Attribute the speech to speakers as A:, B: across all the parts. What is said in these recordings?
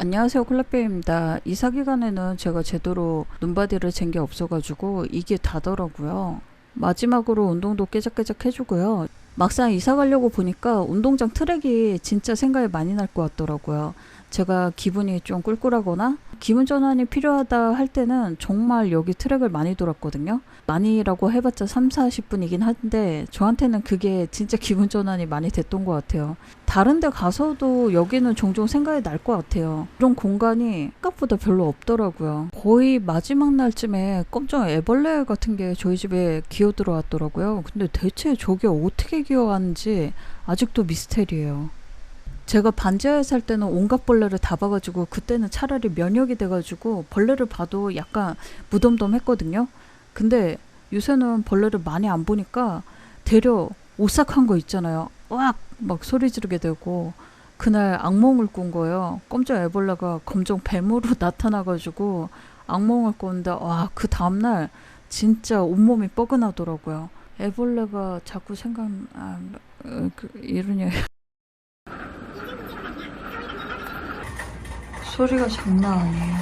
A: 안녕하세요 콜라페입니다. 이사 기간에는 제가 제대로 눈바디를 잰 게 없어가지고 이게 다더라고요. 마지막으로 운동도 깨작깨작 해주고요. 막상 이사 가려고 보니까 운동장 트랙이 진짜 생각이 많이 날 것 같더라고요 제가 기분이 좀 꿀꿀하거나 기분 전환이 필요하다 할 때는 정말 여기 트랙을 많이 돌았거든요 많이라고 해봤자 3, 40분이긴 한데 저한테는 그게 진짜 기분 전환이 많이 됐던 것 같아요 다른 데 가서도 여기는 종종 생각이 날 것 같아요. 이런 공간이 생각보다 별로 없더라고요. 거의 마지막 날쯤에 깜짝 애벌레 같은 게 저희 집에 기어 들어왔더라고요. 근데 대체 저게 어떻게 기어왔는지 아직도 미스테리예요. 제가 반지하에 살 때는 온갖 벌레를 다 봐가지고 그때는 차라리 면역이 돼가지고 벌레를 봐도 약간 무덤덤했거든요. 근데 요새는 벌레를 많이 안 보니까 되려 오싹한 거 있잖아요. 왁! 막 소리 지르게 되고 그날 악몽을 꾼 거예요. 깜짝 애벌레가 검정 뱀으로 나타나가지고 악몽을 꿨는데 와 그 다음날 진짜 온몸이 뻐근하더라고요. 애벌레가 자꾸 생각 아 어, 그, 이러냐 소리가 장난 아니에요.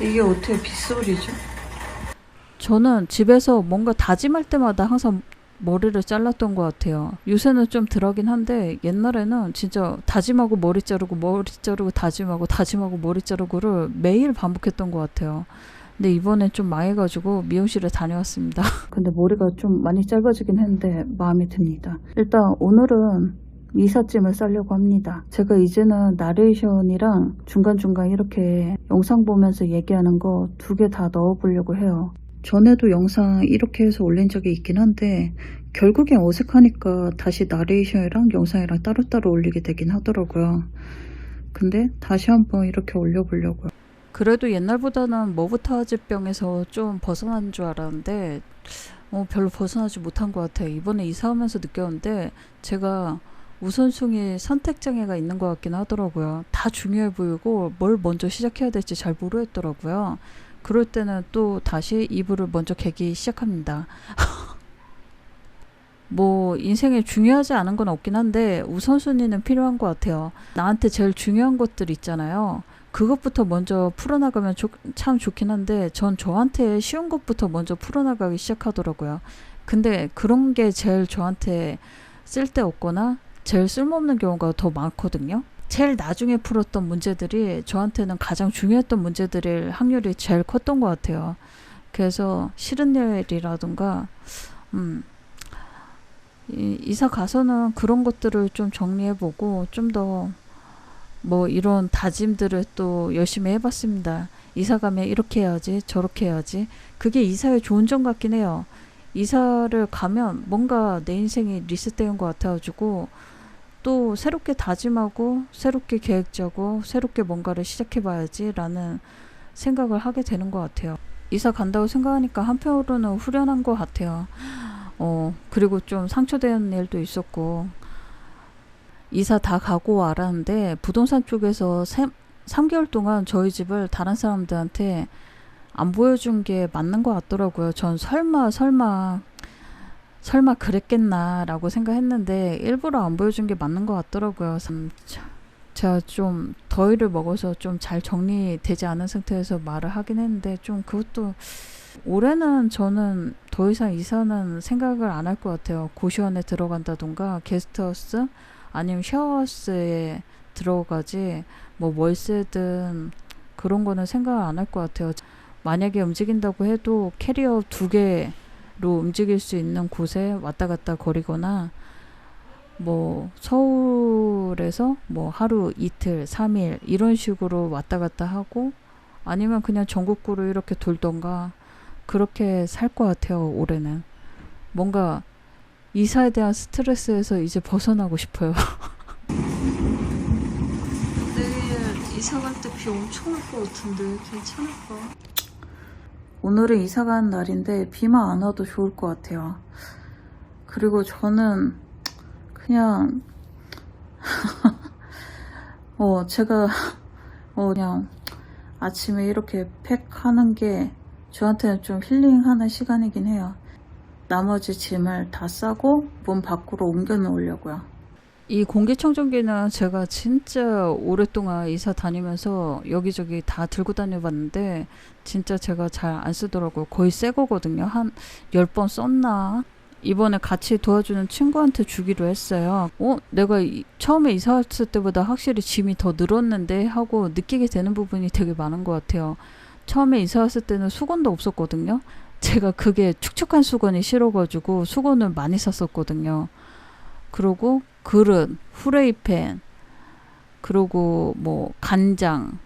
A: 이게 어떻게 빗소리죠? 저는 집에서 뭔가 다짐할 때마다 항상 머리를 잘랐던 것 같아요. 요새는 좀 덜하긴 한데 옛날에는 진짜 다짐하고 머리 자르고 머리 자르고 다짐하고 다짐하고 머리 자르고를 매일 반복했던 것 같아요. 근데 이번엔 좀 망해가지고 미용실에 다녀왔습니다. 근데 머리가 좀 많이 짧아지긴 했는데 마음에 듭니다. 일단 오늘은 이삿짐을 싸려고 합니다. 제가 이제는 나레이션이랑 중간중간 이렇게 영상 보면서 얘기하는 거 두 개 다 넣어보려고 해요. 전에도 영상 이렇게 해서 올린 적이 있긴 한데 결국엔 어색하니까 다시 나레이션이랑 영상이랑 따로따로 올리게 되긴 하더라고요. 근데 다시 한번 이렇게 올려보려고요. 그래도 옛날보다는 머부타즈병에서 좀 벗어난 줄 알았는데 어, 별로 벗어나지 못한 것 같아요. 이번에 이사하면서 느꼈는데 제가 우선순위 선택 장애가 있는 것 같긴 하더라고요. 다 중요해 보이고 뭘 먼저 시작해야 될지 잘 모르겠더라고요. 그럴 때는 또 다시 이불을 먼저 개기 시작합니다. 뭐 인생에 중요하지 않은 건 없긴 한데 우선순위는 필요한 것 같아요. 나한테 제일 중요한 것들 있잖아요. 그것부터 먼저 풀어나가면 좋- 참 좋긴 한데 전 저한테 쉬운 것부터 먼저 풀어나가기 시작하더라고요. 근데 그런 게 제일 저한테 쓸데없거나 제일 쓸모없는 경우가 더 많거든요. 제일 나중에 풀었던 문제들이 저한테는 가장 중요했던 문제들일 확률이 제일 컸던 것 같아요. 그래서 싫은 일이라든가, 음, 이, 이사 가서는 그런 것들을 좀 정리해보고 좀 더 뭐 이런 다짐들을 또 열심히 해봤습니다. 이사 가면 이렇게 해야지, 저렇게 해야지. 그게 이사의 좋은 점 같긴 해요. 이사를 가면 뭔가 내 인생이 리셋되는 것 같아가지고 또 새롭게 다짐하고 새롭게 계획 짜고 새롭게 뭔가를 시작해 봐야지 라는 생각을 하게 되는 것 같아요. 이사 간다고 생각하니까 한편으로는 후련한 것 같아요. 어, 그리고 좀 상처된 일도 있었고, 이사 다 가고 알았는데, 부동산 쪽에서 3, 개월 동안 저희 집을 다른 사람들한테 안 보여준 게 맞는 것 같더라고요. 전 설마, 설마, 설마 그랬겠나라고 생각했는데 일부러 안 보여준 게 맞는 것 같더라고요. 제가 좀 더위를 먹어서 좀 잘 정리되지 않은 상태에서 말을 하긴 했는데 좀 그것도 올해는 저는 더 이상 이사는 생각을 안 할 것 같아요. 고시원에 들어간다던가 게스트하우스 아니면 샤워하우스에 들어가지 뭐 월세든 그런 거는 생각을 안 할 것 같아요. 만약에 움직인다고 해도 캐리어 두 개로 움직일 수 있는 곳에 왔다 갔다 거리거나 뭐 서울에서 뭐 하루 이틀 삼일 이런 식으로 왔다 갔다 하고 아니면 그냥 전국구로 이렇게 돌던가 그렇게 살 것 같아요 올해는 뭔가 이사에 대한 스트레스에서 이제 벗어나고 싶어요 내일 이사 갈 때 비 엄청 올 것 같은데 괜찮을까? 오늘은 이사 가는 날인데 비만 안 와도 좋을 것 같아요. 그리고 저는 그냥 어 제가 어 그냥 아침에 이렇게 팩하는 게 저한테는 좀 힐링하는 시간이긴 해요. 나머지 짐을 다 싸고 문 밖으로 옮겨 놓으려고요. 이 공기청정기는 제가 진짜 오랫동안 이사 다니면서 여기저기 다 들고 다녀봤는데 진짜 제가 잘 안 쓰더라고요. 거의 새 거거든요. 한 10번 썼나? 이번에 같이 도와주는 친구한테 주기로 했어요. 어, 내가 이- 처음에 이사 왔을 때보다 확실히 짐이 더 늘었는데 하고 느끼게 되는 부분이 되게 많은 것 같아요. 처음에 이사 왔을 때는 수건도 없었거든요. 제가 그게 축축한 수건이 싫어가지고 수건을 많이 샀었거든요. 그리고 그릇, 후레이팬, 그리고 뭐 간장,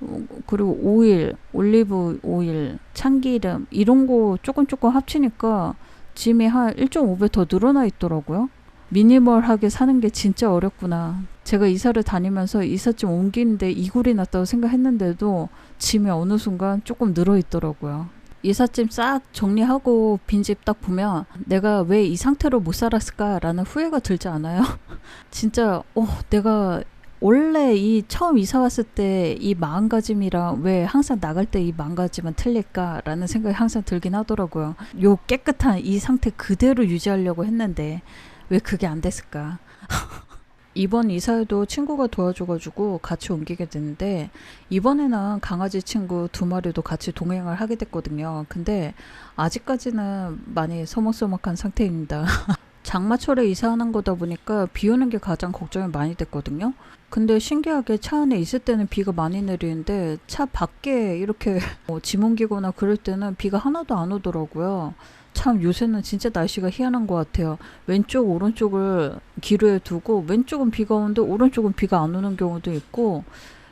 A: 어, 그리고 오일, 올리브 오일, 참기름 이런 거 조금 조금 합치니까 짐이 한 1.5배 더 늘어나 있더라고요. 미니멀하게 사는 게 진짜 어렵구나. 제가 이사를 다니면서 이삿짐 옮기는데 이골이 났다고 생각했는데도 짐이 어느 순간 조금 늘어 있더라고요. 이삿짐 싹 정리하고 빈집 딱 보면 내가 왜 이 상태로 못 살았을까라는 후회가 들지 않아요? 진짜 어 내가 원래 이 처음 이사 왔을 때 이 마음가짐이랑 왜 항상 나갈 때 이 마음가짐은 틀릴까라는 생각이 항상 들긴 하더라고요. 요 깨끗한 이 상태 그대로 유지하려고 했는데 왜 그게 안 됐을까? 이번 이사에도 친구가 도와줘가지고 같이 옮기게 됐는데 이번에는 강아지 친구 두 마리도 같이 동행을 하게 됐거든요. 근데 아직까지는 많이 서먹서먹한 상태입니다. 장마철에 이사하는 거다 보니까 비 오는 게 가장 걱정이 많이 됐거든요. 근데 신기하게 차 안에 있을 때는 비가 많이 내리는데 차 밖에 이렇게 뭐 짐 옮기거나 그럴 때는 비가 하나도 안 오더라고요. 참 요새는 진짜 날씨가 희한한 것 같아요. 왼쪽 오른쪽을 기로에 두고 왼쪽은 비가 오는데 오른쪽은 비가 안 오는 경우도 있고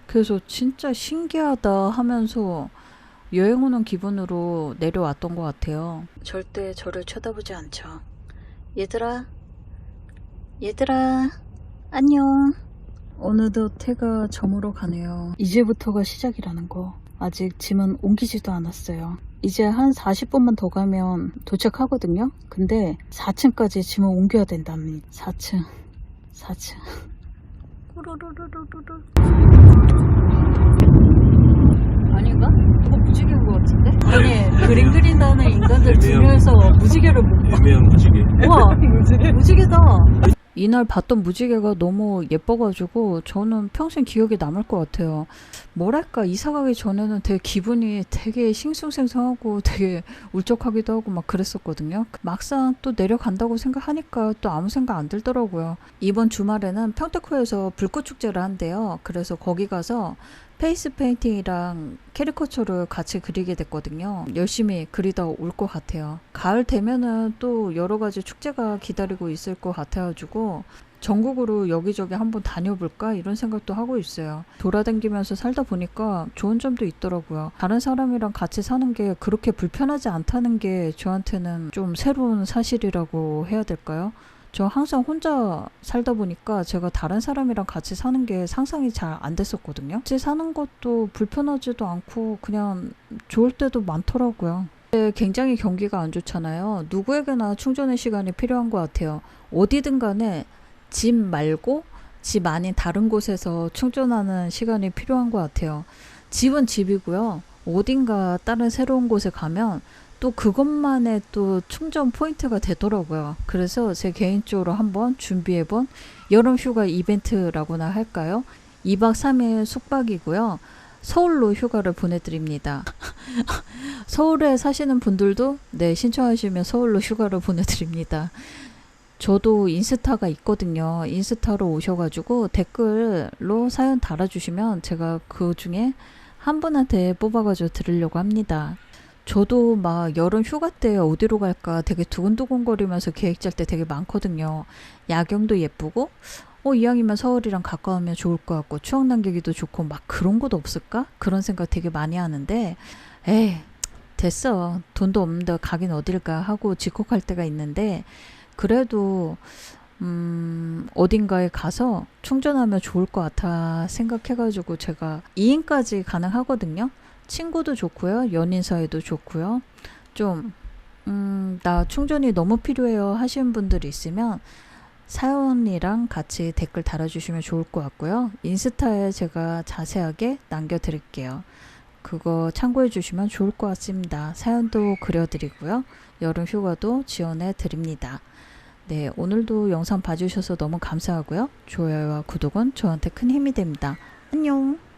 A: 그래서 진짜 신기하다 하면서 여행 오는 기분으로 내려왔던 것 같아요. 절대 저를 쳐다보지 않죠. 얘들아, 얘들아, 안녕. 어느덧 해가 저물어 가네요. 이제부터가 시작이라는 거. 아직 짐은 옮기지도 않았어요. 이제 한 40분만 더 가면 도착하거든요. 근데 4층까지 짐을 옮겨야 된답니다. 4층, 4층. 꾸루루루루루루. 아닌가? 누가 무지개인 것 같은데? 아니, 그림 그린다는 인간들 중에서 무지개를 못 봐.
B: 애매한 무지개.
A: 우와, 무지개다. 이날 봤던 무지개가 너무 예뻐가지고 저는 평생 기억에 남을 것 같아요. 뭐랄까 이사 가기 전에는 되게 기분이 되게 싱숭생숭하고 되게 울적하기도 하고 막 그랬었거든요. 막상 또 내려간다고 생각하니까 또 아무 생각 안 들더라고요. 이번 주말에는 평택호에서 불꽃 축제를 한대요. 그래서 거기 가서 페이스 페인팅이랑 캐리커처를 같이 그리게 됐거든요. 열심히 그리다 올 것 같아요. 가을 되면은 또 여러 가지 축제가 기다리고 있을 것 같아가지고 전국으로 여기저기 한번 다녀볼까 이런 생각도 하고 있어요. 돌아다니면서 살다 보니까 좋은 점도 있더라고요. 다른 사람이랑 같이 사는 게 그렇게 불편하지 않다는 게 저한테는 좀 새로운 사실이라고 해야 될까요? 저 항상 혼자 살다 보니까 제가 다른 사람이랑 같이 사는 게 상상이 잘 안 됐었거든요. 같이 사는 것도 불편하지도 않고 그냥 좋을 때도 많더라고요. 굉장히 경기가 안 좋잖아요. 누구에게나 충전의 시간이 필요한 것 같아요. 어디든 간에 집 말고 집 아닌 다른 곳에서 충전하는 시간이 필요한 것 같아요. 집은 집이고요. 어딘가 다른 새로운 곳에 가면 또 그것만의 또 충전 포인트가 되더라고요. 그래서 제 개인적으로 한번 준비해본 여름 휴가 이벤트라고나 할까요? 2박 3일 숙박이고요. 서울로 휴가를 보내드립니다. 서울에 사시는 분들도 네, 신청하시면 서울로 휴가를 보내드립니다. 저도 인스타가 있거든요. 인스타로 오셔가지고 댓글로 사연 달아주시면 제가 그 중에 한 분한테 뽑아가지고 드리려고 합니다. 저도 막 여름 휴가 때 어디로 갈까 되게 두근두근거리면서 계획 짤 때 되게 많거든요. 야경도 예쁘고, 어, 이왕이면 서울이랑 가까우면 좋을 것 같고, 추억 남기기도 좋고, 막 그런 것도 없을까? 그런 생각 되게 많이 하는데, 에이, 됐어. 돈도 없는데 가긴 어딜까 하고 직콕할 때가 있는데, 그래도, 음, 어딘가에 가서 충전하면 좋을 것 같아 생각해가지고 제가 2인까지 가능하거든요. 친구도 좋고요. 연인 사이도 좋고요. 좀, 음, 나 충전이 너무 필요해요 하시는 분들이 있으면 사연이랑 같이 댓글 달아주시면 좋을 것 같고요. 인스타에 제가 자세하게 남겨드릴게요. 그거 참고해 주시면 좋을 것 같습니다. 사연도 그려드리고요. 여름 휴가도 지원해 드립니다. 네, 오늘도 영상 봐주셔서 너무 감사하고요. 좋아요와 구독은 저한테 큰 힘이 됩니다. 안녕!